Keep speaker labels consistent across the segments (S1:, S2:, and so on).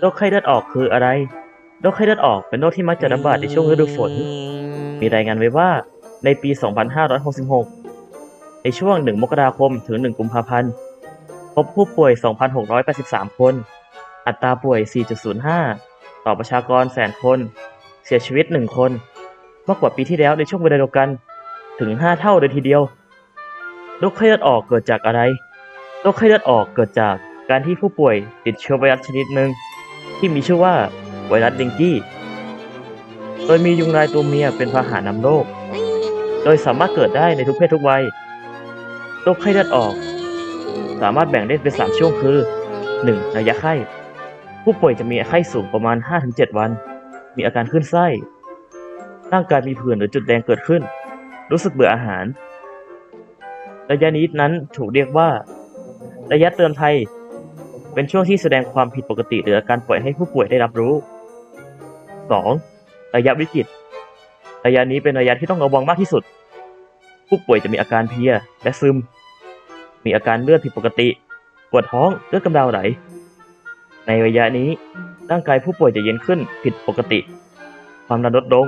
S1: โรคไข้เลือดออกคืออะไร โรคไข้เลือดออกเป็นโรคที่มักจะระบาดในช่วงฤดูฝน มีรายงานไว้ว่าในปี 2566 ในช่วง 1 มกราคม ถึง 1 กุมภาพันธ์ พบผู้ป่วย 2,683 คน อัตราป่วย 4.05 ต่อประชากรแสนคน เสียชีวิต 1 คน มากกว่าปีที่แล้วในช่วงเวลาเดียวกัน ถึง 5 เท่าเลยทีเดียว โรคไข้เลือดออกเกิดจากอะไร โรคไข้เลือดออกเกิดจาก การที่ผู้ป่วยติดเชื้อไวรัสชนิดหนึ่งที่มีชื่อว่าไวรัสเดงกี้ โดยมียุงลายตัวเมียเป็นพาหะนำโรค โดยสามารถเกิดได้ในทุกเพศทุกวัย โรคไข้เลือดออก สามารถแบ่งได้เป็น 3 ช่วงคือ 1. ระยะไข้ ผู้ป่วยจะมีไข้สูงประมาณ 5-7 วัน มีอาการขึ้นไส้ ร่างกายมีผื่นหรือจุดแดงเกิดขึ้น รู้สึกเบื่ออาหาร ระยะนี้นั้นถูกเรียกว่า ระยะเตือนภัย เป็นช่วงที่แสดงความผิดปกติหรืออาการป่วยให้ผู้ป่วยได้รับรู้ 2. ระยะวิกฤต ระยะนี้เป็นระยะที่ต้องระวังมากที่สุด ผู้ป่วยจะมีอาการเพลียและซึม มีอาการเลือดผิดปกติ ปวดท้องเลือดกำเดาไหล ในระยะนี้ร่างกายผู้ป่วยจะเย็นขึ้นผิดปกติ ความดันลดลง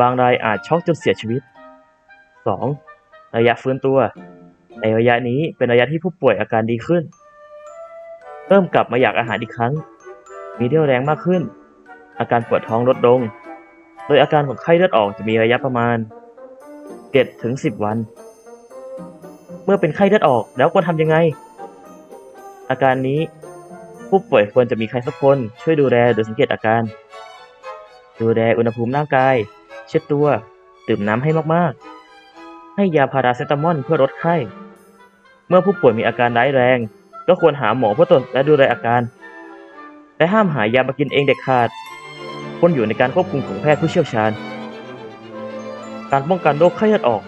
S1: บางรายอาจช็อกจนเสียชีวิต 2. ระยะฟื้นตัว ในระยะนี้เป็นระยะที่ผู้ป่วยอาการดีขึ้น เริ่มกลับมาอยากอาหารอีกครั้ง มีเรี่ยวแรงมากขึ้น อาการปวดท้องลดลง โดยอาการของไข้เลือดออกจะมีระยะประมาณ7ถึง10 วัน เมื่อเป็นไข้เลือดออกแล้วควรทำยังไง อาการนี้ผู้ป่วยควรจะมีใครสักคนช่วยดูแลหรือสังเกตอาการ ดูแลอุณหภูมิร่างกาย เช็ดตัว ดื่มน้ำให้มากๆ ให้ยาพาราเซตามอลเพื่อลดไข้ เมื่อผู้ป่วยมีอาการร้ายแรง ก็ควรหาหมอเพื่อตรวจและดูแลอาการ และห้ามหายามากินเองเด็ดขาดควรอยู่ในการควบคุมของแพทย์ผู้เชี่ยวชาญ การป้องกันโรคไข้เลือดออก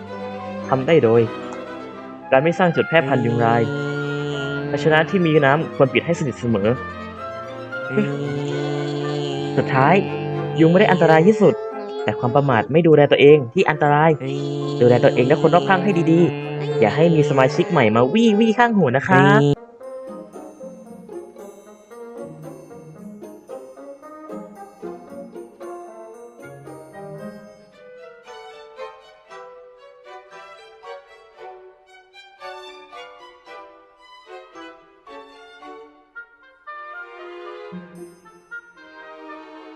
S1: ทำได้โดย การไม่สร้างจุดแพร่พันธุ์ยุงลายภาชนะที่มีน้ำควรปิดให้สนิทเสมอ สุดท้าย ยุงไม่ได้อันตรายที่สุด แต่ความประมาทไม่ดูแลตัวเองที่อันตราย ดูแลตัวเองและคนรอบข้างให้ดีๆ อย่าให้มีสมาชิกใหม่มาวี่วี่ข้างหูนะครั
S2: Thank you.